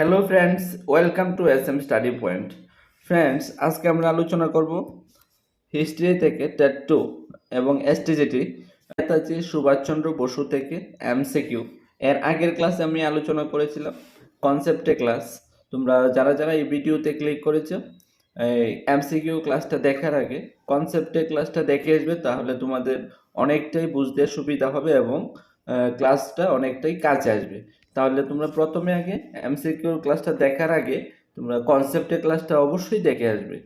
Hello friends welcome to S M study point friends আজকে আমরা আলোচনা করব হিস্ট্রি থেকে টেট এবং এসটিজিটি নেতাজি সুভাষচন্দ্র বসু থেকে এমসিকিউ এর আগের ক্লাসে আমি আলোচনা করেছিলাম কনসেপ্টে ক্লাস তোমরা যারা যারা এই ভিডিওতে ক্লিক করেছ, এই এমসিকিউ ক্লাসটা দেখার আগে কনসেপ্টে ক্লাসটা দেখে আসবে, তাহলে তোমাদের অনেকটাই বুঝতে সুবিধা হবে এবং ক্লাসটা অনেকটাই কাজে আসবে। তাহলে তোমরা প্রথমে আগে এমসিকিউর ক্লাসটা দেখার আগে তোমরা কনসেপ্টের ক্লাসটা অবশ্যই দেখে আসবে।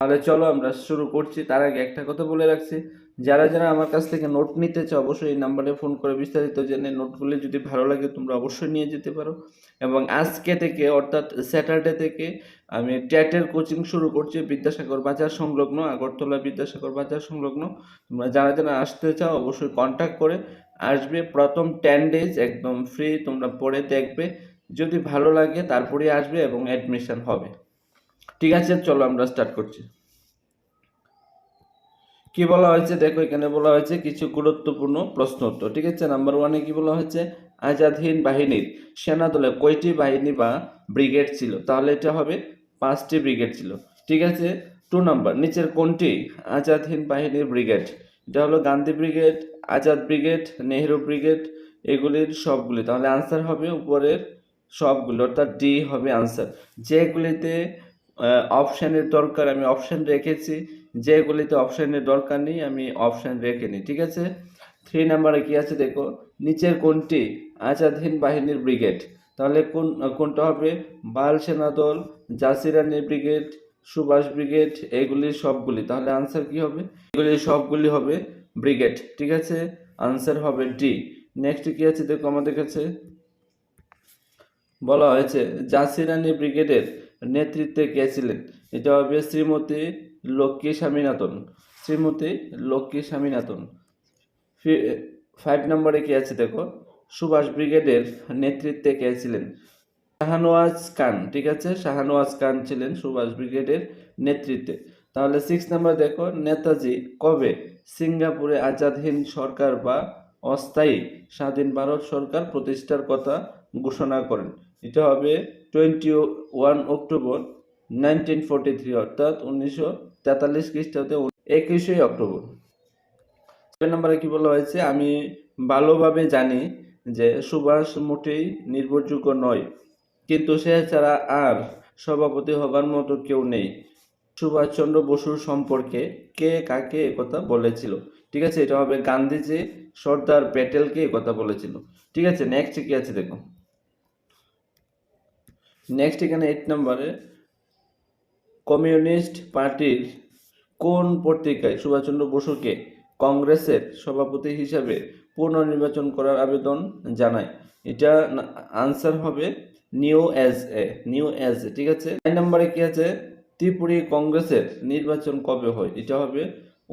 তাহলে চলো আমরা শুরু করছি। তার আগে একটা কথা বলে রাখছি, যারা যারা আমার কাছ থেকে নোট নিতে চাও, অবশ্যই এই নাম্বারে ফোন করে বিস্তারিত জেনে নোটগুলি যদি ভালো লাগে, তোমরা অবশ্যই নিয়ে যেতে পারো। এবং আজকে থেকে, অর্থাৎ স্যাটারডে থেকে, আমি ট্যাটের কোচিং শুরু করছি, বিদ্যাসাগর বাজার সংলগ্ন, আগরতলা বিদ্যাসাগর বাজার সংলগ্ন। তোমরা যারা যারা আসতে চাও, অবশ্যই কন্ট্যাক্ট করে আসবে। প্রথম টেন ডেজ একদম ফ্রি তোমরা পড়ে দেখবে। যদি ভালো লাগে তারপরে আসবে এবং অ্যাডমিশন হবে। ঠিক আছে, চলো আমরা স্টার্ট করছি। কি বলা হয়েছে? দেখো, এখানে বলা হয়েছে কিছু গুরুত্বপূর্ণ প্রশ্ন উত্তর। ঠিক আছে নাম্বার ওয়ানে কি বলা হয়েছে? আজাদ হিন্দ বাহিনীর সেনা দলে কয়টি বাহিনী বা ব্রিগেড ছিল? তাহলে এটা হবে পাঁচটি ব্রিগেড ছিল। ঠিক আছে টু নাম্বার নিচের কোনটি আজাদ হিন্দ বাহিনীর ব্রিগেড এটা হলো Gandhi brigade, Azad brigade, Nehru brigade, এগুলির সবগুলি। তাহলে আনসার হবে উপরের সবগুলো, অর্থাৎ ডি হবে আনসার যেগুলিতে অপশানের দরকার, আমি অপশান রেখেছি। যেগুলিতে অপশানের দরকার নেই, আমি অপশান রেখে নিই, ঠিক আছে? থ্রি নাম্বারে কি আছে দেখো? নিচের কোনটি? আজাদ হিন্দ বাহিনীর ব্রিগেড। তাহলে কোন, কোনটা হবে? বাল সেনা দল জাসিরানি ব্রিগেড সুভাষ ব্রিগেড, এগুলি সবগুলি। তাহলে আনসার কি হবে? এগুলি সবগুলি হবে ব্রিগেড, ঠিক আছে? আনসার হবে ডি নেক্সট কি আছে দেখো আমাদের কাছে? বলা হয়েছে জাসিরানি ব্রিগেডের নেতৃত্বে কে ছিলেন? এটা হবে শ্রীমতী লক্ষ্মী স্বামীনাথন। শ্রীমতী লক্ষ্মী স্বামীনাথন। ফাইভ নম্বরে কি আছে দেখো? সুভাষ ব্রিগেডের নেতৃত্বে কে ছিলেন? শাহানওয়াজ খান, ঠিক আছে? শাহানওয়াজ খান ছিলেন সুভাষ ব্রিগেডের নেতৃত্বে। তাহলে সিক্স নাম্বার দেখো, নেতাজি কবে? সিঙ্গাপুরে আজাদ হিন্দ সরকার বা অস্থায়ী স্বাধীন ভারত সরকার প্রতিষ্ঠার কথা ঘোষণা করেন। এটা হবে twenty one October nineteen forty three অর্থাৎ উনিশশো তেতাল্লিশ খ্রিস্টাব্দে একুশে অক্টোবর। ছয় নম্বরে কি বলা হয়েছে? আমি ভালোভাবে জানি যে সুভাষ মোটেই নির্ভরযোগ্য নয়। কিন্তু সে ছাড়া আর সভাপতি হবার মতো কেউ নেই। সুভাষচন্দ্র বসুর সম্পর্কে কে কাকে একথা বলেছিল? ঠিক আছে, এটা হবে গান্ধীজি, সর্দার প্যাটেলকে একথা বলেছিল। ঠিক আছে নেক্সট কি আছে দেখো নেক্সট এখানে এইট নম্বরে কমিউনিস্ট পার্টির কোন পত্রিকায় সুভাষচন্দ্র বসুকে কংগ্রেসের সভাপতি হিসাবে পুনর্নির্বাচন করার আবেদন জানায়? এটা আনসার হবে নিউ এজ এ নিউ এজ এ ঠিক আছে? নাইন নম্বরে কি আছে? ত্রিপুরী কংগ্রেসের নির্বাচন কবে হয়? এটা হবে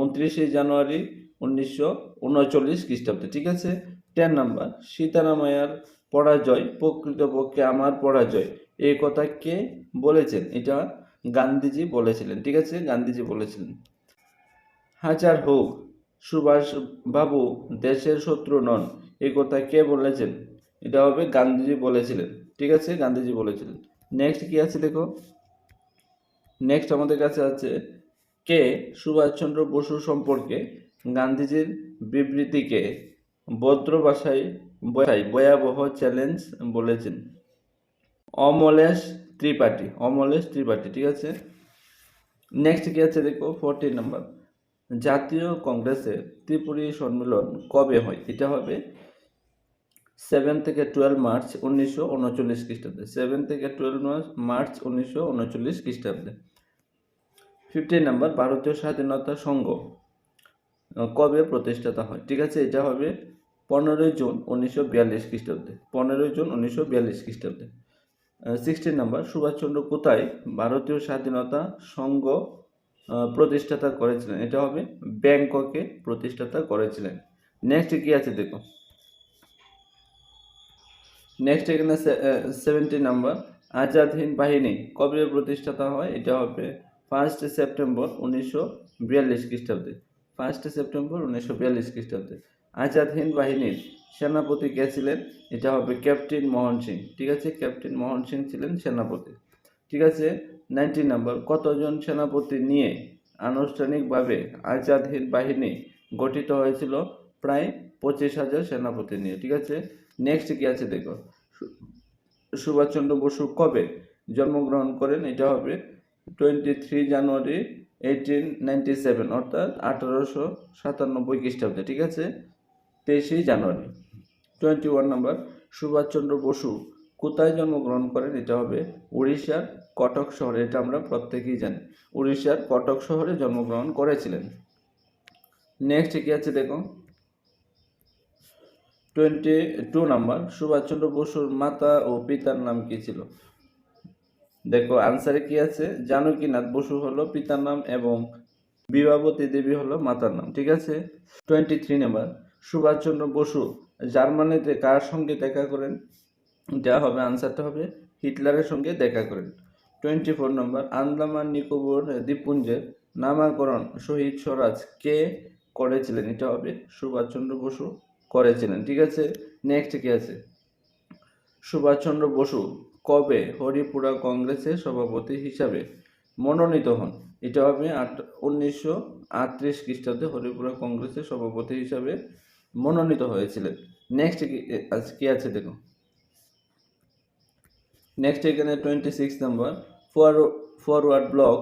উনত্রিশে জানুয়ারি উনিশশো উনচল্লিশ খ্রিস্টাব্দে, ঠিক আছে? টেন নাম্বার সীতারামায়ার পরাজয়, প্রকৃতপক্ষে আমার পরাজয়। এই কথা কে বলেছেন? এটা গান্ধীজি বলেছিলেন, ঠিক আছে? গান্ধীজি বলেছিলেন। হাজার হোক সুভাষ বাবু দেশের শত্রু নন, এই কথা কে বলেছেন? এটা হবে গান্ধীজি বলেছিলেন। ঠিক আছে, গান্ধীজি বলেছিলেন। নেক্সট কি আছে দেখো? নেক্সট আমাদের কাছে আছে কে? সুভাষচন্দ্র বসু সম্পর্কে গান্ধীজির বিবৃতিকে ভদ্র ভাষায় ভয়াবহ চ্যালেঞ্জ বলেছেন। অমলেশ ত্রিপাঠী অমলেশ ত্রিপাঠী, ঠিক আছে? নেক্সট কি আছে দেখো? ফোরটি নাম্বার জাতীয় কংগ্রেসের ত্রিপুরী সম্মেলন কবে হয়? এটা হবে সেভেন থেকে টুয়েলভ মার্চ উনিশশো উনচল্লিশ খ্রিস্টাব্দে। সেভেন থেকে টুয়েলভ মার্চ উনিশশো উনচল্লিশ খ্রিস্টাব্দে। ফিফটিন নাম্বার, ভারতীয় স্বাধীনতা সংঘ কবে প্রতিষ্ঠাতা হয়? ঠিক আছে, এটা হবে পনেরোই জুন উনিশশো বিয়াল্লিশ খ্রিস্টাব্দে। পনেরোই জুন উনিশশো বিয়াল্লিশ খ্রিস্টাব্দে। সিক্সটিন নাম্বার, সুভাষচন্দ্র কোথায় ভারতীয় স্বাধীনতা সংঘ প্রতিষ্ঠাতা করেছিলেন? এটা হবে ব্যাংককে প্রতিষ্ঠাতা করেছিলেন। নেক্সট কি আছে দেখো? নেক্সট এখানে সেভেন্টি নাম্বার আজাদ হিন্দ বাহিনী কবে প্রতিষ্ঠাতা হয়? এটা হবে ফার্স্ট সেপ্টেম্বর উনিশশো বিয়াল্লিশ খ্রিস্টাব্দে। ফার্স্ট সেপ্টেম্বর উনিশশো বিয়াল্লিশ খ্রিস্টাব্দে। আজাদ হিন্দ বাহিনীর সেনাপতি কে ছিলেন? এটা হবে ক্যাপ্টেন মোহন সিং। ঠিক আছে? ক্যাপ্টেন মোহন সিং ছিলেন সেনাপতি। ঠিক আছে? নাইনটিন নাম্বার কতজন সেনাপতি নিয়ে আনুষ্ঠানিকভাবে আজাদ হিন্দ বাহিনী গঠিত হয়েছিল? প্রায় পঁচিশ হাজার সেনাপতি নিয়ে। ঠিক আছে? নেক্সট কি আছে দেখো? সুভাষচন্দ্র বসু কবে জন্মগ্রহণ করেন? এটা হবে twenty three January eighteen ninety seven অর্থাৎ আঠারোশো সাতানব্বই খ্রিস্টাব্দে, ঠিক আছে? তেইশে জানুয়ারি twenty one number Subhas Chandra Basu কোথায় জন্মগ্রহণ করেন? এটা হবে উড়িষ্যার কটক শহরে, এটা আমরা প্রত্যেকেই জানি। উড়িষ্যার কটক শহরে জন্মগ্রহণ করেছিলেন। নেক্সট কি আছে দেখো? টোয়েন্টি টু নাম্বার সুভাষচন্দ্র বসুর মাতা ও পিতার নাম কি ছিল? দেখো আনসারে কি আছে? জানকীনাথ বসু হলো পিতার নাম এবং বিবাবতী দেবী হলো মাতার নাম, ঠিক আছে? Twenty three number, Subhas Chandra Basu জার্মানিতে কার সঙ্গে দেখা করেন? যা হবে আনসারটা হবে হিটলারের সঙ্গে দেখা করেন। Twenty four number, Andaman Nicobar দ্বীপপুঞ্জের নামাকরণ শহীদ স্বরাজ কে করেছিলেন? এটা হবে সুভাষচন্দ্র বসু। করেছিলেন, ঠিক আছে? নেক্সট কি আছে? সুভাষচন্দ্র বসু কবে হরিপুরা কংগ্রেসের সভাপতি হিসাবে মনোনীত হন? এটা হবে আট, উনিশশো আটত্রিশ খ্রিস্টাব্দে হরিপুরা কংগ্রেসের সভাপতি হিসাবে মনোনীত হয়েছিলেন। নেক্সট কি আছে দেখো নেক্সট এখানে twenty six number forward block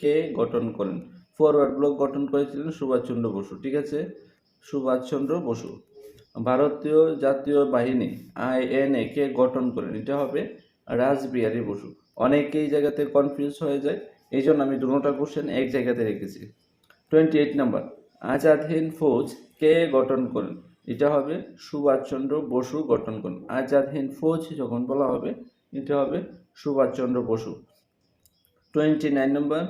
কে গঠন করেন? ফরওয়ার্ড ব্লক গঠন করেছিলেন সুভাষচন্দ্র বসু, ঠিক আছে? সুভাষচন্দ্র বসু। ভারতীয় জাতীয় বাহিনী আইএনএ কে গঠন করেন এটা হবে রাসবিহারী বসু। অনেকেই জায়গাতে কনফিউজ হয়ে যায় এই জন্য আমি দুটোটা কোশ্চেন এক জায়গাতে রেখেছি। Twenty eight number Azad Hind Fauj কে গঠন করেন? এটা হবে সুভাষচন্দ্র বসু গঠন করেন। আজাদ হিন্দ ফৌজ যখন বলা হবে, এটা হবে Subhas Chandra Basu. Twenty nine number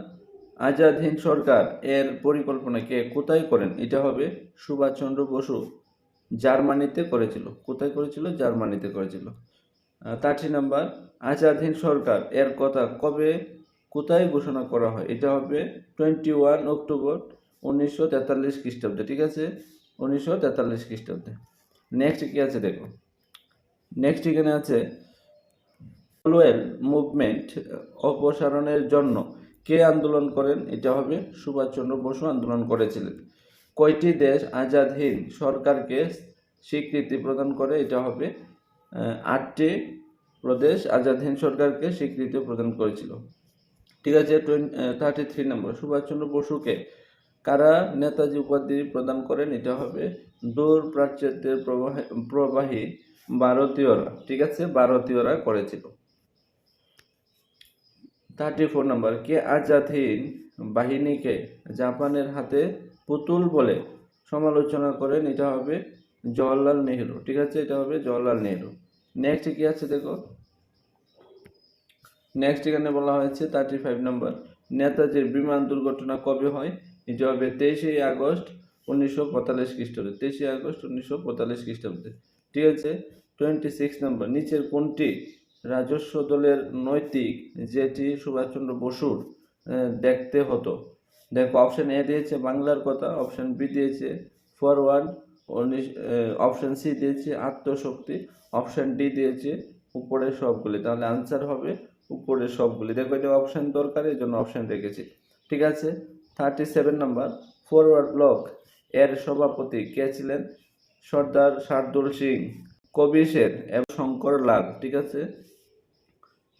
Azad Hind সরকার এর পরিকল্পনা কে কোথায় করেন? এটা হবে সুভাষচন্দ্র বসু। জার্মানিতে করেছিল। কোথায় করেছিল? জার্মানিতে করেছিল। থার্টি নাম্বার আজাদ সরকার, এর কথা কবে, কোথায় ঘোষণা করা হয়? এটা হবে টোয়েন্টি ওয়ান অক্টোবর উনিশশো তেতাল্লিশ খ্রিস্টাব্দে, ঠিক আছে? উনিশশো তেতাল্লিশ খ্রিস্টাব্দে। নেক্সট কী আছে দেখো? নেক্সট এখানে আছে ওয়েল মুভমেন্ট অপসারণের জন্য কে আন্দোলন করেন? এটা হবে সুভাষচন্দ্র বসু আন্দোলন করেছিলেন। কয়টি দেশ আজাদ হিন্দ সরকারকে স্বীকৃতি প্রদান করে? এটা হবে আটটি প্রদেশ আজাদ হিন্দ সরকারকে স্বীকৃতি প্রদান করেছিল। ঠিক আছে থার্টি থ্রি নম্বর। সুভাষচন্দ্র বসুকে কারা নেতাজি উপাধি প্রদান করেন? এটা হবে দূর প্রাচ্যের প্রবাহী ভারতীয়রা। ঠিক আছে, ভারতীয়রা করেছিল। Thirty four number. কে আজাদ হিন্দ বাহিনীকে জাপানের হাতে পুতুল বলে সমালোচনা করেন, এটা হবে জওয়াহরলাল নেহরু। ঠিক আছে? এটা হবে জওয়াহরলাল নেহরু। নেক্সট কি আছে দেখো? নেক্সট এখানে বলা হয়েছে থার্টি ফাইভ নম্বর নেতাজির বিমান দুর্ঘটনা কবে হয়? হবে তেইশে আগস্ট উনিশশো পঁয়তাল্লিশ খ্রিস্টাব্দে। তেইশে আগস্ট উনিশশো পঁয়তাল্লিশ খ্রিস্টাব্দে। ঠিক আছে? টোয়েন্টি সিক্স নম্বর নিচের কোনটি? রাজস্ব দলের নৈতিক, যেটি সুভাষচন্দ্র বসুর দেখতে হতো। দেখো অপশন এ দিয়েছে, বাংলার কথা অপশন বি দিয়েছে ফরওয়ার্ড অপশন সি দিয়েছে, আত্মশক্তি অপশন ডি দিয়েছে, উপরের সবগুলি। তাহলে আনসার হবে উপরের সবগুলি। দেখো এটা অপশন দরকার, এই জন্য অপশন রেখেছি। ঠিক আছে? Thirty seven number forward block এর সভাপতি কে ছিলেন? সর্দার শার্দুল সিং, কবি শের এবং শঙ্কর লাল। ঠিক আছে?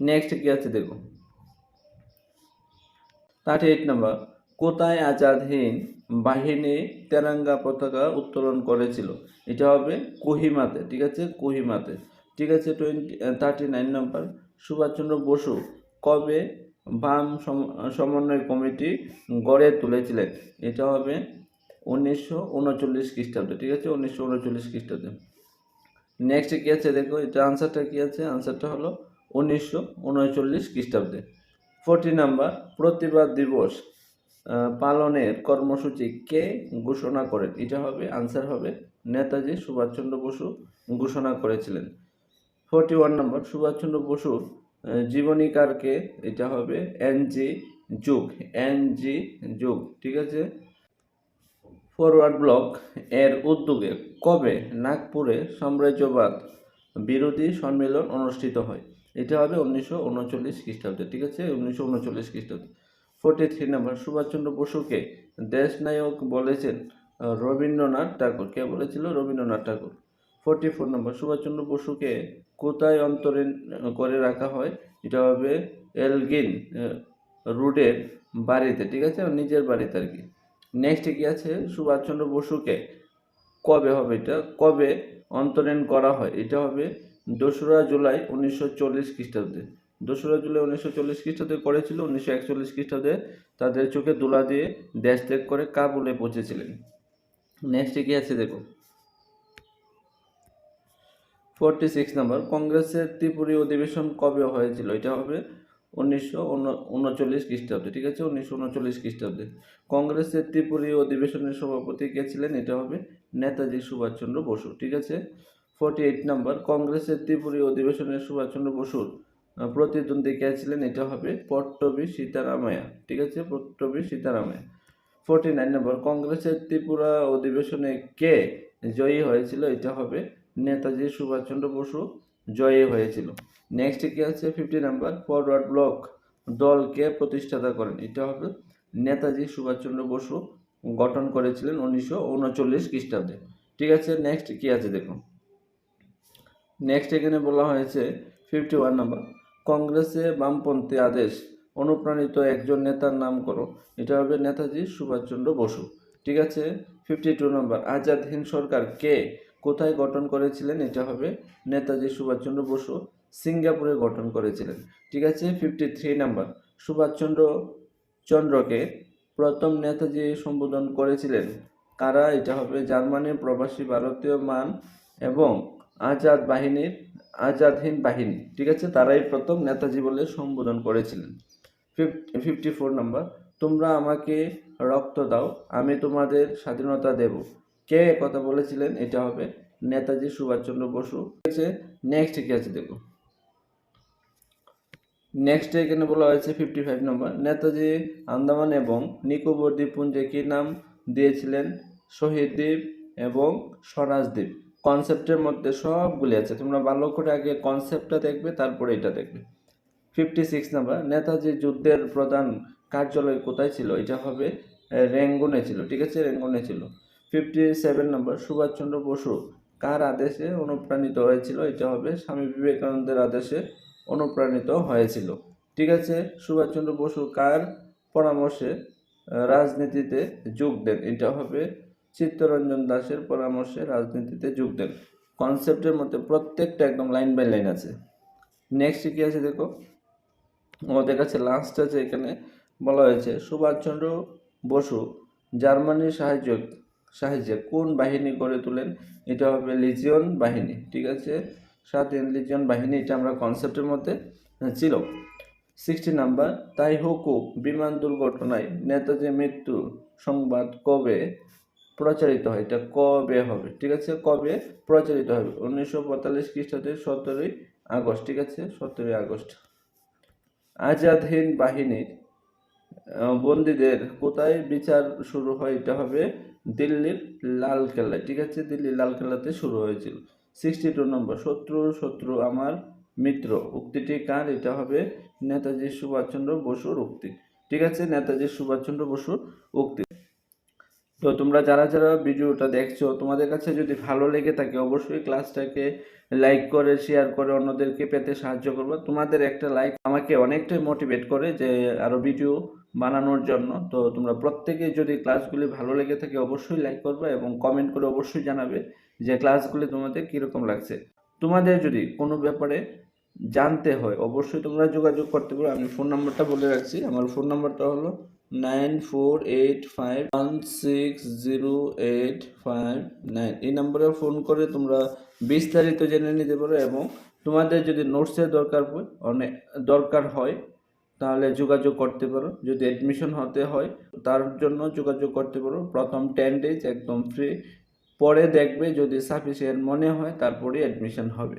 নেক্সট কি আছে দেখো? থার্টি এইট নাম্বার কোথায় আজাদহীন বাহিনী তেরাঙ্গা পতাকা উত্তোলন করেছিল? এটা হবে কোহিমাতে, ঠিক আছে? কোহিমাতে। ঠিক আছে twenty thirty nine number Subhas Chandra Basu কবে বাম সম- সমন্বয় কমিটি গড়ে তুলেছিলেন? এটা হবে উনিশশো উনচল্লিশ খ্রিস্টাব্দে, ঠিক আছে? উনিশশো উনচল্লিশ খ্রিস্টাব্দে। নেক্সট কী আছে দেখো? এটা আনসারটা কী আছে? আনসারটা হলো উনিশশো উনচল্লিশ খ্রিস্টাব্দে। ফোরটি নাম্বার প্রতিবাদ দিবস। পালনের কর্মসূচি কে ঘোষণা করেন এটা হবে আনসার হবে, নেতাজি সুভাষচন্দ্র বসু ঘোষণা করেছিলেন। ফোরটি ওয়ান নম্বর, সুভাষচন্দ্র বসুর জীবনীকারকে এটা হবে এনজি যুগ এনজি যুগ, ঠিক আছে? ফরওয়ার্ড ব্লক এর উদ্যোগে কবে নাগপুরে সাম্রাজ্যবাদ বিরোধী সম্মেলন অনুষ্ঠিত হয়? এটা হবে উনিশশো উনচল্লিশ খ্রিস্টাব্দে, ঠিক আছে? উনিশশো উনচল্লিশ খ্রিস্টাব্দে। ফোর্টি থ্রি নাম্বার সুভাষচন্দ্র বসুকে দেশনায়ক বলেছেন রবীন্দ্রনাথ ঠাকুর। কে বলেছিল? Rabindranath Thakur. Forty four number Subhas Chandra বসুকে কোথায় অন্তরীণ করে রাখা হয়? এটা হবে এলগিন রুডের বাড়িতে, ঠিক আছে? নিজের বাড়িতে আর কি। নেক্সট কি আছে? সুভাষচন্দ্র বসুকে কবে হবে এটা? কবে অন্তরীণ করা হয়? এটা হবে দোসরা জুলাই উনিশশো চল্লিশ খ্রিস্টাব্দে। দোসরা জুলাই উনিশশো চল্লিশ খ্রিস্টাব্দে করেছিল, উনিশশো একচল্লিশ খ্রিস্টাব্দে তাদের চোখে দুলা দিয়ে দেশ ত্যাগ করে কাবুলে পৌঁছেছিলেন। নেক্সট কি আছে দেখো। ফোরটি সিক্স নাম্বার কংগ্রেসের ত্রিপুরী অধিবেশন কবে হয়েছিল? এটা হবে উনিশশো উনচল্লিশ খ্রিস্টাব্দে, ঠিক আছে? উনিশশো উনচল্লিশ খ্রিস্টাব্দে। কংগ্রেসের ত্রিপুরী অধিবেশনের সভাপতি কে ছিলেন? এটা হবে নেতাজি সুভাষচন্দ্র বসু, ঠিক আছে? ফোরটি এইট নাম্বার কংগ্রেসের ত্রিপুরী অধিবেশনের সুভাষচন্দ্র বসুর আহ, প্রতিদ্বন্দ্বী কে ছিলেন? এটা হবে পট্টবী সীতারামায়া ঠিক আছে? পট্টবী সীতারামায়া ফোরটি নাইন নম্বর কংগ্রেসের ত্রিপুরা অধিবেশনে কে জয়ী হয়েছিল? এটা হবে নেতাজি সুভাষচন্দ্র বসু জয়ী হয়েছিল। নেক্সট কি আছে? ফিফটি নাম্বার ফরওয়ার্ড ব্লক দলকে প্রতিষ্ঠাতা করেন? এটা হবে নেতাজি সুভাষচন্দ্র বসু গঠন করেছিলেন উনিশশো উনচল্লিশ খ্রিস্টাব্দে। ঠিক আছে? নেক্সট কি আছে? দেখুন। নেক্সট এখানে বলা হয়েছে ফিফটি ওয়ান নাম্বার কংগ্রেসে বামপন্থী আদেশ, অনুপ্রাণিত একজন নেতার নাম করো। এটা হবে নেতাজি সুভাষচন্দ্র বসু। ঠিক আছে? Fifty two number, Azad Hind সরকার কে কোথায় গঠন করেছিলেন? এটা হবে নেতাজি সুভাষচন্দ্র বসু সিঙ্গাপুরে গঠন করেছিলেন। ঠিক আছে? ফিফটি থ্রি নাম্বার, সুভাষচন্দ্র চন্দ্রকে প্রথম নেতাজি সম্বোধন করেছিলেন। কারা? এটা হবে জার্মানির প্রবাসী ভারতীয় মান এবং আজাদ বাহিনীর আজাদ হিন্দ বাহিনী, ঠিক আছে? তারাই প্রথম নেতাজি বলে সম্বোধন করেছিলেন। ফিফটি ফোর নাম্বার তোমরা আমাকে রক্ত দাও, আমি তোমাদের স্বাধীনতা দেব। কে কথা বলেছিলেন? এটা হবে নেতাজি সুভাষচন্দ্র বসু। ঠিক আছে? নেক্সট কি আছে দেখো। নেক্সট এখানে বলা হয়েছে fifty five number Netaji Andaman এবং নিকোবর দ্বীপপুঞ্জে কি নাম দিয়েছিলেন? শহীদ দ্বীপ এবং স্বরাজ দ্বীপ। কনসেপ্টের মধ্যে সবগুলি আছে। তোমরা ভালো করে আগে কনসেপ্টটা দেখবে, তারপরে এটা দেখবে। ফিফটি সিক্স নাম্বার নেতাজি যুদ্ধের প্রধান কার্যালয় কোথায় ছিল? এটা হবে রেঙ্গুনে ছিল, ঠিক আছে? রেঙ্গুনে ছিল। Fifty seven number Subhas Chandra Basu কার আদেশে অনুপ্রাণিত হয়েছিল? এটা হবে স্বামী বিবেকানন্দের আদেশে অনুপ্রাণিত হয়েছিল। ঠিক আছে? সুভাষচন্দ্র বসু কার পরামর্শে রাজনীতিতে যোগ দেন? এটা হবে চিত্তরঞ্জন দাসের পরামর্শে রাজনীতিতে যোগ দেন। কনসেপ্টের মধ্যে প্রত্যেকটা একদম লাইন বাই লাইন আছে। নেক্সট কি আছে দেখো? আমাদের কাছে লাস্ট আছে, এখানে বলা হয়েছে, সুভাষচন্দ্র বসু, জার্মানির সাহায্য, সাহায্যে কোন বাহিনী গড়ে তোলেন? এটা হবে লিজিয়ন বাহিনী, ঠিক আছে? স্বাধীন লিজিয়ন বাহিনী, এটা আমরা কনসেপ্টের মধ্যে ছিল। সিক্সটি নাম্বার তাই হুকু বিমান দুর্ঘটনায় নেতাজি মৃত্যু সংবাদ কবে? প্রচারিত হয়, এটা কবে হবে? ঠিক আছে, কবে প্রচারিত হবে? উনিশশো পঁয়তাল্লিশ খ্রিস্টাব্দে সতেরোই আগস্ট, ঠিক আছে? সতেরোই আগস্ট। আজাদ হিন্দ বাহিনীর বন্দীদের কোথায় বিচার শুরু হয়? এটা হবে দিল্লির লালকেল্লায়, ঠিক আছে? দিল্লির লালকেল্লাতে শুরু হয়েছিল। সিক্সটি টু নম্বর, শত্রু শত্রু আমার মিত্র। উক্তিটি কার? এটা হবে নেতাজি সুভাষচন্দ্র বসুর উক্তি। ঠিক আছে? নেতাজি সুভাষচন্দ্র বসুর উক্তি। তো তোমরা যারা যারা ভিডিওটা দেখছ, তোমাদের কাছে যদি ভালো লেগে থাকে, অবশ্যই ক্লাসটাকে লাইক করে শেয়ার করে, অন্যদেরকে পেতে সাহায্য করবে। তোমাদের একটা লাইক আমাকে অনেকটাই মোটিভেট করে যে আরও ভিডিও বানানোর জন্য। তো তোমরা প্রত্যেকে যদি ক্লাসগুলি ভালো লেগে থাকে, অবশ্যই লাইক করবে এবং কমেন্ট করে অবশ্যই জানাবে যে ক্লাসগুলি তোমাদের কীরকম লাগছে। তোমাদের যদি কোনো ব্যাপারে জানতে হয়, অবশ্যই তোমরা যোগাযোগ করতে পারো। আমি ফোন নাম্বারটা বলে রাখছি। আমার ফোন নাম্বারটা হলো nine four eight five one six zero eight five nine এই নম্বরে ফোন করে তোমরা বিস্তারিত জেনে নিতে পারো এবং তোমাদের যদি নোটসের দরকার অনেক দরকার হয়, তাহলে যোগাযোগ করতে পারো। যদি অ্যাডমিশন হতে হয়, তার জন্য যোগাযোগ করতে পারো। প্রথম টেন ডেজ একদম ফ্রি পরে দেখবে যদি সাফিসিয়েন্ট মনে হয় তারপরে অ্যাডমিশন হবে।